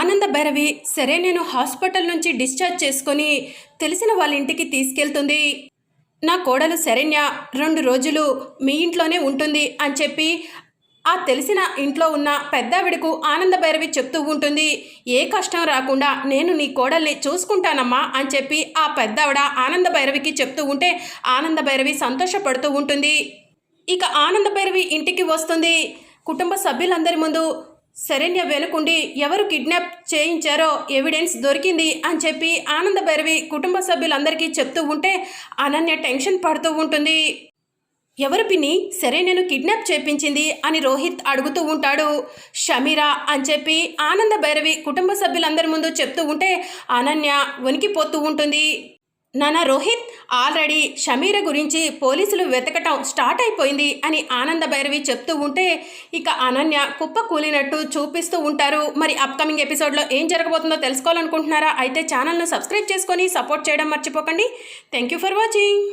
ఆనంద భైరవి సరే నేను హాస్పిటల్ నుంచి డిశ్చార్జ్ చేసుకొని తెలిసిన వాళ్ళ ఇంటికి తీసుకెళ్తుంది. నా కోడలు శరణ్య రెండు రోజులు మీ ఇంట్లోనే ఉంటుంది అని చెప్పి ఆ తెలిసిన ఇంట్లో ఉన్న పెద్దావిడకు ఆనంద భైరవి చెప్తూ ఉంటుంది. ఏ కష్టం రాకుండా నేను నీ కోడల్ని చూసుకుంటానమ్మా అని చెప్పి ఆ పెద్దావిడ ఆనంద భైరవికి చెప్తూ ఉంటే ఆనంద భైరవి సంతోషపడుతూ ఉంటుంది. ఇక ఆనంద భైరవి ఇంటికి వస్తుంది. కుటుంబ సభ్యులందరి ముందు శరణ్య వెనుకుండి ఎవరు కిడ్నాప్ చేయించారో ఎవిడెన్స్ దొరికింది అని చెప్పి ఆనంద భైరవి కుటుంబ సభ్యులందరికీ చెప్తూ ఉంటే అనన్య టెన్షన్ పడుతూ ఉంటుంది. ఎవరు పిన్ని? సరే నేను కిడ్నాప్ చేపించింది అని రోహిత్ అడుగుతూ ఉంటాడు. షమీరా అని చెప్పి ఆనంద భైరవి కుటుంబ సభ్యులందరి ముందు చెప్తూ ఉంటే అనన్య వణికిపోతూ ఉంటుంది. నానా రోహిత్ ఆల్రెడీ షమీర గురించి పోలీసులు వెతకటం స్టార్ట్ అయిపోయింది అని ఆనంద భైరవి చెప్తూ ఉంటే ఇక అనన్య కుప్ప కూలినట్టు చూపిస్తూ ఉంటారు. మరి అప్కమింగ్ ఎపిసోడ్లో ఏం జరగబోతుందో తెలుసుకోవాలనుకుంటున్నారా? అయితే ఛానల్ను సబ్స్క్రైబ్ చేసుకొని సపోర్ట్ చేయడం మర్చిపోకండి. Thank you for watching